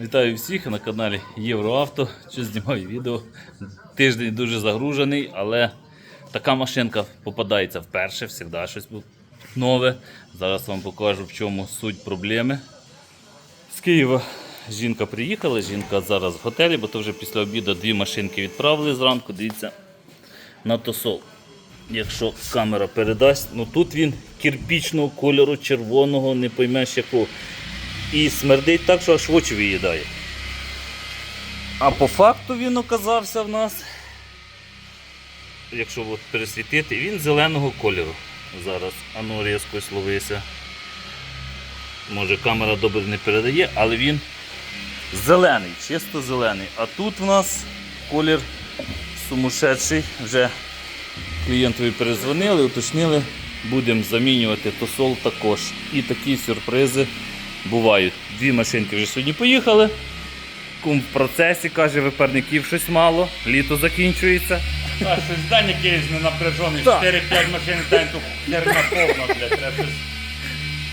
Вітаю всіх на каналі Євроавто. Що знімаю відео. Тиждень дуже загружений, але така машинка попадається вперше, завжди щось нове. Зараз вам покажу, в чому суть проблеми. З Києва жінка приїхала, жінка зараз в готелі, бо то вже після обіду дві машинки відправили зранку. Дивіться на тосол. Якщо камера передасть, ну тут він кирпічного кольору, червоного, не поймеш якого. І смердить так, що аж в очі виїдає. А по факту він оказався в нас, якщо от пересвітити, він зеленого кольору. Зараз, ану різко словися. Може камера добре не передає, але він зелений, чисто зелений. А тут в нас колір сумасшедший. Вже клієнтові перезвонили, уточнили, будемо замінювати тосол також. І такі сюрпризи бувають. Дві машинки вже сьогодні поїхали. Кум в процесі каже, випарників щось мало, літо закінчується. А щось день якийсь не напряжений, 4-5 машин в день, то херня повна, блядь, треба щось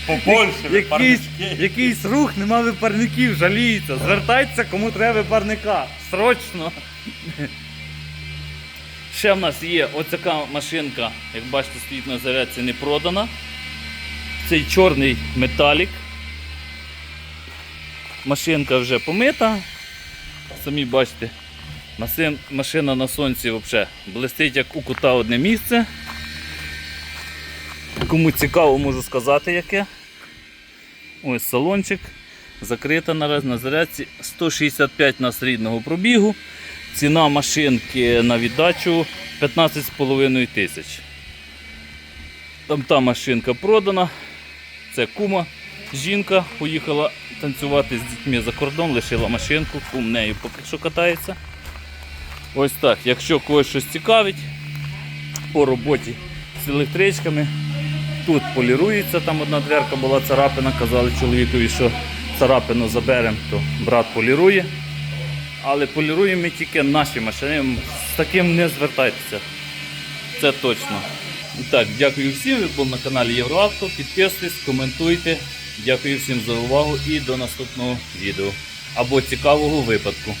побольше, Якийсь, випарнички. якийсь рух, нема випарників, жаліється. Звертайтеся, кому треба випарника. Срочно. Ще в нас є оцяка машинка, як бачите, стоїть на зарядці не продана. Цей чорний металік. Машинка вже помита. Самі бачите, машина на сонці взагалі блистить як у кута одне місце. Кому цікаво, можу сказати яке. Ось салончик. Закрита наразі на зарядці 165 нас рідного пробігу. Ціна машинки на віддачу 15,5 тисяч. Там та машинка продана. Це кума. Жінка поїхала танцювати з дітьми за кордон, лишила машинку, кум нею поки що катається. Ось так. Якщо когось щось цікавить по роботі з електричками, Тут полірується, там одна дверка була царапина, казали чоловікові, що царапину заберемо, то брат полірує. Але поліруємо тільки наші машини. З таким не звертайтеся. Це точно. Так, дякую всім. Ви були на каналі Євроавто. Підписуйтесь, коментуйте. Дякую всім за увагу і до наступного відео або цікавого випадку.